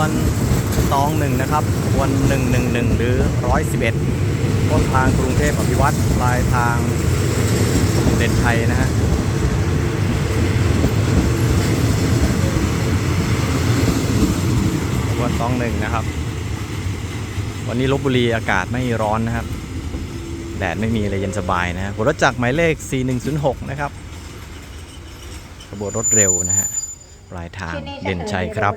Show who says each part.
Speaker 1: วนตองหนึ่งนะครับขบวน 111 หรือ 111 ต้นทางกรุงเทพอภิวัตรปลายทางเด่นชัยนะฮะขบวนตองหนึ่งนะครับ วันนี้ลบบุรีอากาศไม่ร้อนนะครับ แดดไม่มีเลยเย็นสบายนะฮะรถจักรหมายเลข 4106 นะครับขบวนรถเร็วนะฮะ ปลายทางเด่นชัยครับ